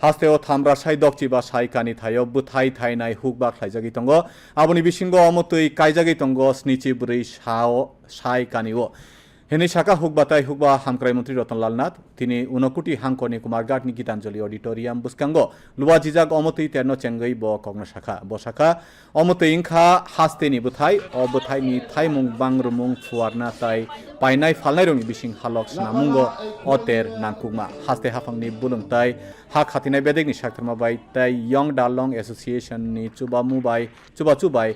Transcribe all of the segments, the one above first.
হাস্তেও থামরা সাই দকচি বা সাই কানি থাইব বুথাই থাই নাই হুক বা খাইজাগি তঙ্গ আবনি বিসিঙ্গ অমতই কাইজাগি তঙ্গ স্নিচি বুড়ি সাও সাই কানি ও হেনি শাখা হুক বাতাই হুক বা হামক্রাই মন্ত্রী রতনলাল নাথ, তিনি উনকুটি হাংকনি কুমার গাটনি গীতাঞ্জলি অডিটোরিয়াম বুসকাঙ্গ, লুয়া জিজাক অমতই তেরন চেঙ্গই ব কগ্ন শাখা, ব শাখা অমতই ইংখা হাস্তেনি বুথাই অ বুথাইনি থাই মুং বাং রুমুং ফুয়ারনা তাই পাইনাই ফালনাই রংনি বিসিং হালক সানামুঙ্গ অতের নাংকুকমা হাস্তে হাফাংনি বুলুংতাই ha খাতিনাই বেদেগনি সাকথরমা বাই তাই, ইয়ং ডালং এসোসিয়েশন ni চুবা মুবাই চুবা চুবাই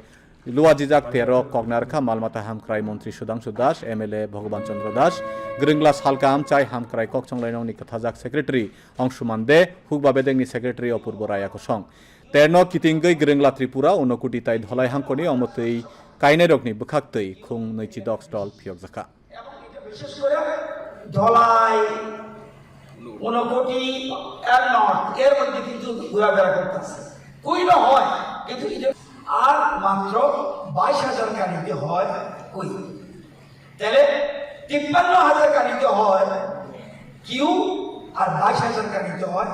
লুয়া জিজাক তেরো কগনারখা মালমাতা হামক্রাই মন্ত্রী সুধাংশু দাস এমএলএ ভগবান চন্দ্র দাস গ্রিংলা সালকাম চাই হামক্রাই ককচংলাইনংনি কথাজাক সেক্রেটারি অংশুমান দে হুকবা বেদেংনি সেক্রেটারি অপূর্ব রায়া কসং তেরনো কিতিংগৈ গ্রিংলা ত্রিপুরা উনকুটি তাই ধলাই হাংকনি অমতই কাইনাই রকনি বুখাক্তই খুং নৈচি ডক স্টল ফিয়ক জাকা ধলাই ঊনকোটি এর নর্থ এর মধ্যে কিন্তু ঘোরাফেরা করতেছে কই হয় কিন্তু মাত্র বাইশ হাজার কানিতে হয় কই? তাহলে তিপ্পান্ন হাজার কানিতে হয় কিউ আর বাইশ হাজার কানিতে হয়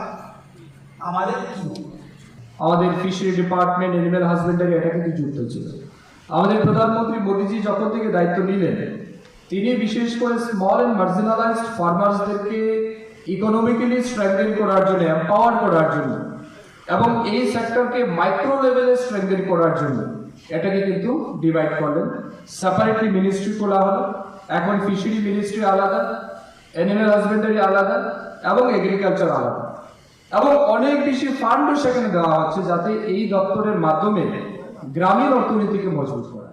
আমাদের কিউ। আমাদের ফিশারি ডিপার্টমেন্ট এনিম্যাল হাজবেন্ডারি এটা কিন্তু যুক্ত ছিল। আমাদের প্রধানমন্ত্রী মোদীজি যখন থেকে দায়িত্ব নিলেন, তিনি বিশেষ করে স্মল অ্যান্ড মার্জিনালাইজড ফার্মার্সদেরকে ইকোনমিক্যালি স্ট্রেংথেন করার জন্য এম্পাওয়ার করার জন্য এবং এই সেক্টরকে মাইক্রো লেভেলে স্ট্রেংথেন করার জন্য এটাকে কিন্তু ডিভাইড করলেন। সেপারেটলি মিনিস্ট্রি খোলা হলো, এখন ফিশারি মিনিস্ট্রি আলাদা অ্যানিম্যাল হাজবেন্ডারি আলাদা এবং এগ্রিকালচার আলাদা। এবং অনেক বেশি ফান্ডও সেখানে দেওয়া হচ্ছে যাতে এই দপ্তরের মাধ্যমে গ্রামীণ অর্থনীতিকে মজবুত করা